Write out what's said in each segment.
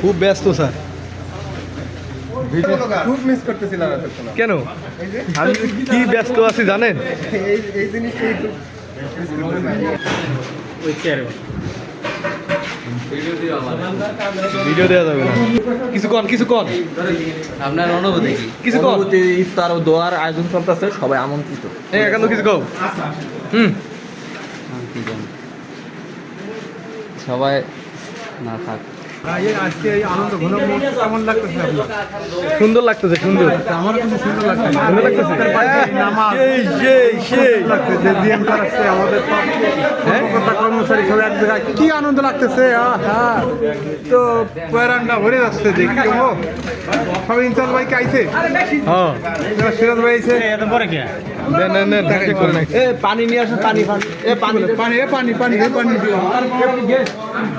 খুব ব্যস্ত স্যার। খুব মিস করতেছিলাম কেন? আমি কি ব্যস্ত আছি জানেন? এই এই জিনিসটা ভিডিও দেওয়া যাবে না। কিছু কন কিছু কন। আপনার অনুভূতি কি? কিছু ইফতার ও দোয়ার আয়োজন চলতেছে সবাই আমন্ত্রিত। এই একান্ত কিছু হুম। সবাই না থাক। আজকে এই আনন্দ ঘন মুহূর্ত কেমন লাগতেছে আপনার সুন্দর লাগতেছে সুন্দর আমার কিন্তু সুন্দর লাগতেছে আমাদের কর্মচারী সব এক জায়গায় কি আনন্দ লাগতেছে আহা তো পয়রানটা ভরে যাচ্ছে দেখি ও সব ইনসাল ভাই কে আইছে হ্যাঁ সিরাজ ভাই আইছে পানি নিয়ে আসেন পানি পানি এ পানি পানি এ পানি পানি এ পানি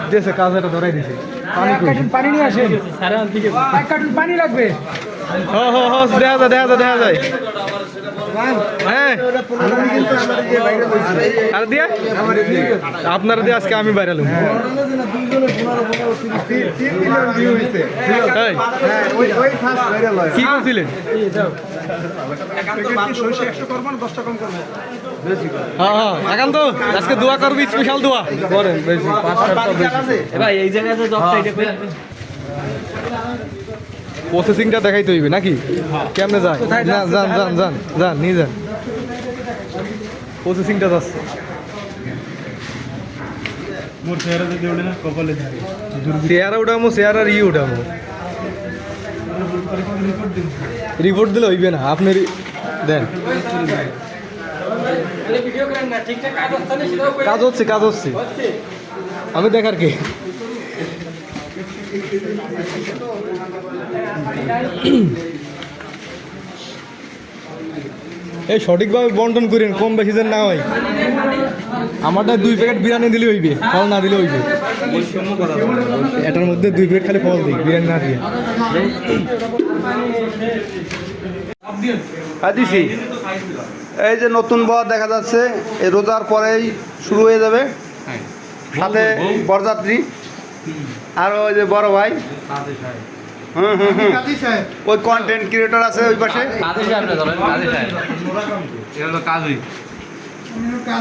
দিয়েছে কাজ ধরাই দিছে পানি নিয়ে আসেন। এক কার্টুন পানি লাগবে। হ হ হ দেখা যায় দেখা যায় দেখা যায়। আর দিয়া? আপনার দিয়ে আজকে আমি বাইরে হ্যাঁ ভাইরাল কি করছিলেন? একশো করব না দশটা কম করব হ্যাঁ হ্যাঁ একান্ত। আজকে দোয়া করবি স্পেশাল দোয়া। করেন বেশি ভাই এই জায়গায় প্রসেসিংটা দেখাইতে হইবে নাকি? কেমনে যায়? না যান যান যান যান নিয়ে যান। প্রসেসিংটা যাচ্ছে। চেয়ারা উঠামো চেয়ার আর ই উঠামো। রিপোর্ট দিলে হইবে না আপনি দেন। কাজ হচ্ছে কাজ হচ্ছে। আমি দেখার কে? এই সঠিকভাবে বন্টন করেন কম বেশি যেন না হয়। আমারটা দুই প্যাকেট বিরিয়ানি দিলে হইবে, ফল না দিলে হইবে। এটার মধ্যে দুই প্যাকেট খালি ফল দিই, বিরিয়ানি না দিয়ে। দিছি। এই যে নতুন বর দেখা যাচ্ছে, এই রোজার পরেই শুরু হয়ে যাবে। সাথে বরযাত্রী। আর ওই যে বড় ভাই? হুম হুম হুম। ওই কন্টেন্ট ক্রিয়েটর আছে ওই পাশে?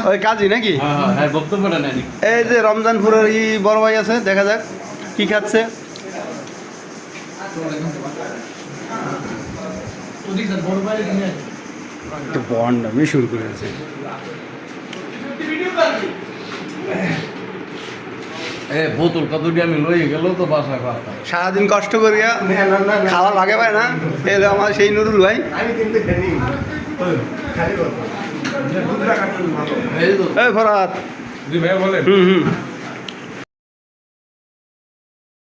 ওই কাজী নাকি? হ্যাঁ বক্তব্যটা নেন এই যে রমজানপুরের ই বড় ভাই আছে দেখা যাক কি খাচ্ছে। বন্ড আমি শুরু করেছে। এ বোতল কত আমি গেল তো বাসায় পারতাম। সারাদিন কষ্ট করিয়া খাওয়া লাগে ভাই না? এলে আমার সেই নুরুল ভাই। এই ফরাত। হুম হুম।